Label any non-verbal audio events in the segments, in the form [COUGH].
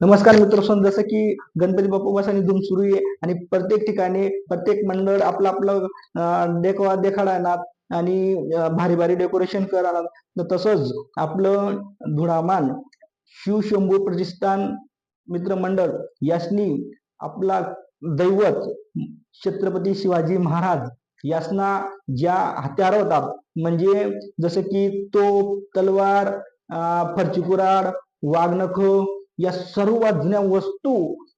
नमस्कार मित्र जसं की गणपती बाप्पा बसानी धूम सुरू आहे आणि प्रत्येक ठिकाणी प्रत्येक मंडळ आपलं आपलं देखवा देखाडा आणत आणि भारी भारी डेकोरेशन करणार. तर तसंच आपलं धुळामान शिवशंभू प्रतिष्ठान मित्रमंडळ यासनी आपला दैवत छत्रपती शिवाजी महाराज यासना ज्या हत्यार होतात म्हणजे जसं की तोप तलवार फरची कुराड वाघनख या सर्व जुन्या वस्तू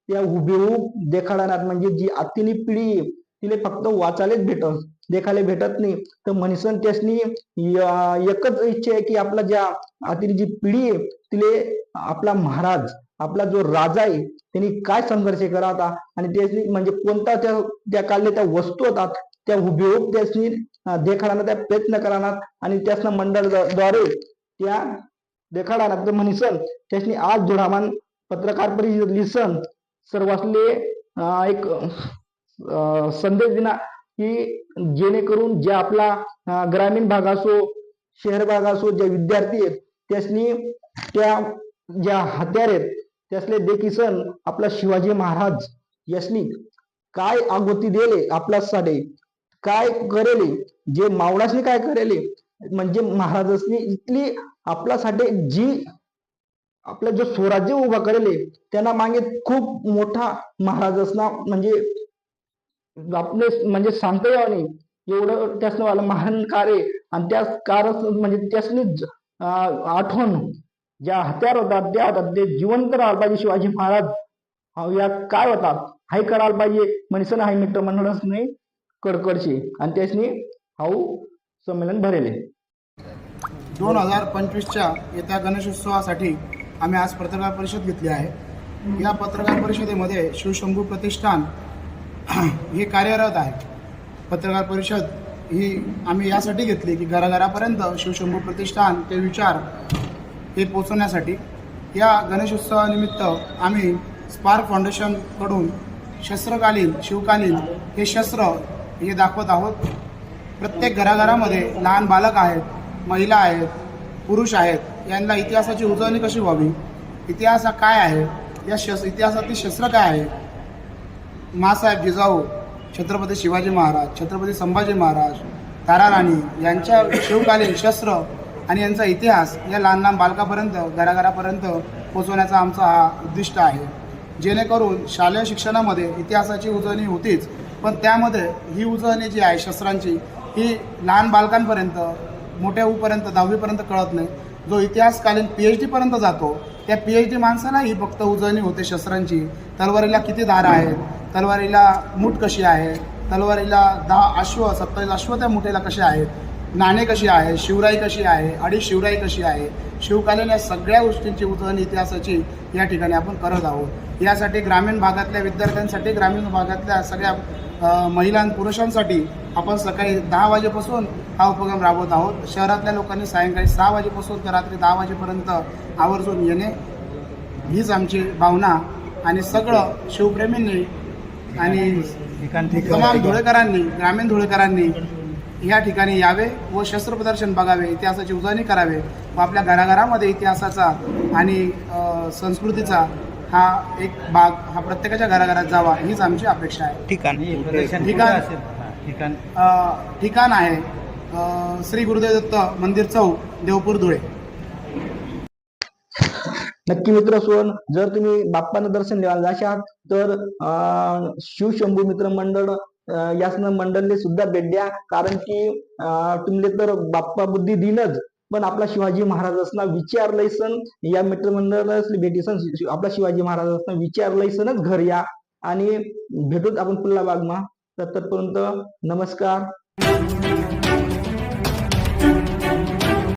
त्या हुबेहूब देखाडणार. म्हणजे जी आत्तीनी पिढी आहे, तिले फक्त वाचायलाच भेटत देखायला भेटत नाही. तर म्हणसन त्यासनी एकच इच्छा आहे की आपला ज्या आतील जी पिढी आहे तिले आपला महाराज आपला जो राजा आहे त्यांनी काय संघर्ष करा होता आणि त्याची म्हणजे कोणता त्या त्या काढले त्या वस्तू होतात त्या हुबेहूब त्यासनी देखाडणार त्या प्रयत्न करणार. आणि त्यासना मंडळद्वारे त्या देखाडणार तर म्हणीसन त्यासनी आज धुळामान पत्रकार परिषद लिसन. सर्वांसले एक अं, संदेश दिना की जेणेकरून जे आपला ग्रामीण भाग असो शहर भाग असो जे विद्यार्थी आहेत त्यासनी त्या ज्या हत्यार आहेत त्यासले देखीसन आपला शिवाजी महाराज यासनी काय आगोती दिले आपल्यासाठी? काय करेले? जे मावळासनी काय करेले? म्हणजे महाराजांनी इथली आपल्यासाठी जी आपला जो स्वराज्य उभा करेले त्यांना मागे खूप मोठा महाराजांना म्हणजे आपले म्हणजे सांगता यावं नाही एवढं त्यासनं आलं महान कार्य आणि त्या कारच म्हणजे त्यासनी आठवण ज्या हत्यार होतात त्या होतात ते जिवंत राहायला पाहिजे शिवाजी महाराज. अहो, या काय होतात हाय करायला पाहिजे म्हणसन हाय मित्र मंडळच नाही कडकडशी. आणि त्यासनी हाऊ संमेलन भरेले. दोन हजार पंचवीसच्या येत्या गणेशोत्सवासाठी आम्ही आज पत्रकार परिषद घेतली आहे. या पत्रकार परिषदेमध्ये शिवशंभू प्रतिष्ठान [CLEARS THROAT] हे कार्यरत आहे. पत्रकार परिषद ही आम्ही यासाठी घेतली की घराघरापर्यंत शिवशंभू प्रतिष्ठान ते विचार हे पोचवण्यासाठी. या गणेशोत्सवानिमित्त आम्ही स्पार्क फाउंडेशनकडून शस्त्रकालीन शिवकालीन हे शस्त्र हे दाखवत आहोत. प्रत्येक घराघरामध्ये लहान बालक आहेत महिला आहेत पुरुष आहेत यांना इतिहासाची उजळणी कशी व्हावी? इतिहास हा काय आहे? या शस इतिहासातील शस्त्र काय आहे? मासाहेब जिजाऊ छत्रपती शिवाजी महाराज छत्रपती संभाजी महाराज ताराराणी यांच्या शिवकालीन शस्त्र आणि यांचा इतिहास या लहान लहान बालकापर्यंत घराघरापर्यंत पोचवण्याचा आमचा हा उद्दिष्ट आहे. जेणेकरून शालेय शिक्षणामध्ये इतिहासाची उजळणी होतीच पण त्यामध्ये ही उजळणी जी आहे शस्त्रांची ही लहान बालकांपर्यंत मोठ्या होऊपर्यंत दहावीपर्यंत कळत नाही. जो इतिहासकालीन पी एच डीपर्यंत जातो त्या पी एच डी माणसाला ही फक्त उजळणी होते शस्त्रांची. तलवारीला किती धार आहेत? तलवारीला मूठ कशी आहे? तलवारीला दहा अश्व सत्तावीस अश्व त्या मुठेला कसे आहेत? नाणे कशी आहे शिवराई कशी आहे? अडी शिवराई कशी आहे? शिवकालीन या सगळ्या गोष्टींची उजळणी इतिहासाची या ठिकाणी आपण करत आहोत. यासाठी ग्रामीण भागातल्या विद्यार्थ्यांसाठी ग्रामीण भागातल्या सगळ्या महिला पुरुषांसाठी आपण सकाळी दहा वाजेपासून हा उपक्रम राबवत आहोत. शहरातल्या लोकांनी सायंकाळी सहा वाजेपासून तर रात्री दहा वाजेपर्यंत आवर्जून येणे हीच आमची भावना आणि सगळं शिवप्रेमींनी आणि तमाम धुळेकरांनी ग्रामीण धुळेकरांनी या ठिकाणी यावे व शस्त्र प्रदर्शन बघावे इतिहासाची उजळणी करावे व आपल्या घराघरामध्ये इतिहासाचा आणि संस्कृतीचा हा एक भाग हा प्रत्येकाच्या घराघरात जावा हीच आमची अपेक्षा आहे. ठिकाण. ठिकाण ठिकाण ठिकाण आहे श्री गुरुदेव दत्त मंदिर चौक देवपूर धुळे. नक्की मित्र सोन जर तुम्ही बाप्पानं दर्शन घ्यायला जाशात तर अं, शिवशंभू मित्र मंडळ यासन मंडळने सुद्धा भेट द्या. कारण की तुमले तर बाप्पा बुद्धी दिनच पण आपला शिवाजी महाराजांना विचार सण या मित्रमंडळाला भेटीसन आपला शिवाजी महाराजांना विचार सणच घर या. आणि भेटूच आपण पुल्ला बागमा तर तत्पर्यंत नमस्कार.